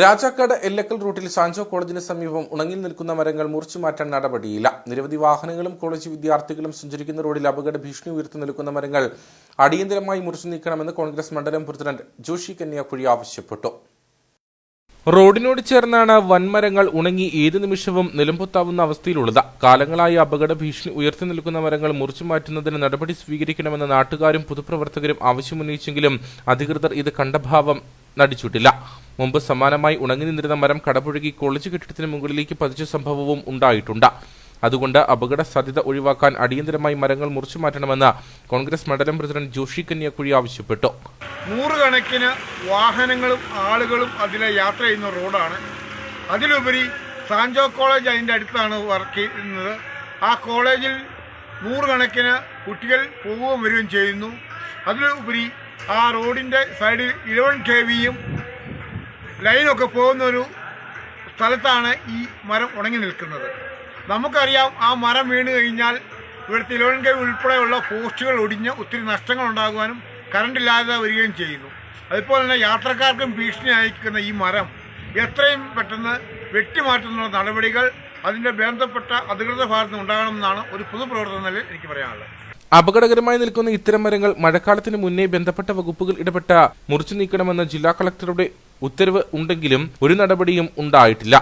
രാജാക്കാട് എല്ലക്കൽ റൂട്ടിൽ സാഞ്ചോ കോളേജിന് സമീപം ഉണങ്ങി നിൽക്കുന്ന മരങ്ങൾ മുറിച്ചു മാറ്റാൻ നടപടിയില്ല. നിരവധി വാഹനങ്ങളും കോളേജ് വിദ്യാർത്ഥികളും സഞ്ചരിക്കുന്ന റോഡിൽ അപകട ഭീഷണി ഉയർത്തി നിൽക്കുന്ന മരങ്ങൾ അടിയന്തരമായി മുറിച്ചു നീക്കണമെന്ന് കോൺഗ്രസ് മണ്ഡലം പ്രസിഡന്റ് ജോഷി കന്യാക്കുഴി ആവശ്യപ്പെട്ടു. റോഡിനോട് ചേർന്നാണ് വൻമരങ്ങൾ ഉണങ്ങി ഏത് നിമിഷവും നിലംപൊത്താവുന്ന അവസ്ഥയിലുള്ളത്. കാലങ്ങളായി അപകട ഭീഷണി ഉയർത്തി നിൽക്കുന്ന മരങ്ങൾ മുറിച്ചു മാറ്റുന്നതിന് നടപടി സ്വീകരിക്കണമെന്ന് നാട്ടുകാരും പൊതുപ്രവർത്തകരും ആവശ്യമുന്നയിച്ചെങ്കിലും അധികൃതർ ഇത് കണ്ടഭാവം നടിച്ചിട്ടില്ല. മുമ്പ് സമാനമായി ഉണങ്ങി നിന്നിരുന്ന മരം കടപുഴകി കോളേജ് കെട്ടിടത്തിന് മുകളിലേക്ക് പതിച്ച സംഭവവും ഉണ്ടായിട്ടുണ്ട്. അതുകൊണ്ട് അപകട സാധ്യത ഒഴിവാക്കാൻ അടിയന്തരമായി മരങ്ങൾ മുറിച്ചു മാറ്റണമെന്ന് കോൺഗ്രസ് മണ്ഡലം പ്രസിഡന്റ് ജോഷി കന്യാക്കുഴി ആവശ്യപ്പെട്ടു. നൂറുകണക്കിന് വാഹനങ്ങളും ആളുകളും അതിലെ യാത്ര ചെയ്യുന്ന റോഡാണ്. അതിലുപരി സാൻജോ കോളേജ് അതിന്റെ അടുത്താണ് വർക്ക് ചെയ്യുന്നത്. ആ കോളേജിൽ നൂറുകണക്കിന് കുട്ടികൾ പോവുകയും വരികയും ചെയ്യുന്നു. അതിലുപരി ആ റോഡിന്റെ സൈഡിൽ ഇലവൻ കെ വിയും ലൈനൊക്കെ പോകുന്നൊരു സ്ഥലത്താണ് ഈ മരം ഉണങ്ങി നിൽക്കുന്നത്. നമുക്കറിയാം ആ മരം വീണ് കഴിഞ്ഞാൽ ഇവിടെ തിരുവനന്തപുരം ഉൾപ്പെടെയുള്ള പോസ്റ്റുകൾ ഒടിഞ്ഞ് ഒത്തിരി നഷ്ടങ്ങൾ ഉണ്ടാകുവാനും കറണ്ടില്ലാതെ വരികയും ചെയ്യുന്നു. അതുപോലെ തന്നെ യാത്രക്കാർക്കും ഭീഷണി അയക്കുന്ന ഈ മരം എത്രയും പെട്ടെന്ന് വെട്ടിമാറ്റുന്ന നടപടികൾ അതിന്റെ ബന്ധപ്പെട്ട അധികൃത ഭാഗത്ത് ഉണ്ടാകണമെന്നാണ് ഒരു പൊതുപ്രവർത്തന നിലയിൽ എനിക്ക് പറയാനുള്ളത്. അപകടകരമായി നിൽക്കുന്ന ഇത്തരം മരങ്ങൾ മഴക്കാലത്തിന് മുന്നേ ബന്ധപ്പെട്ട വകുപ്പുകൾ ഇടപെട്ട മുറിച്ചു നീക്കണമെന്ന ജില്ലാ കളക്ടറുടെ ഉത്തരവ് ഉണ്ടെങ്കിലും ഒരു നടപടിയും ഉണ്ടായിട്ടില്ല.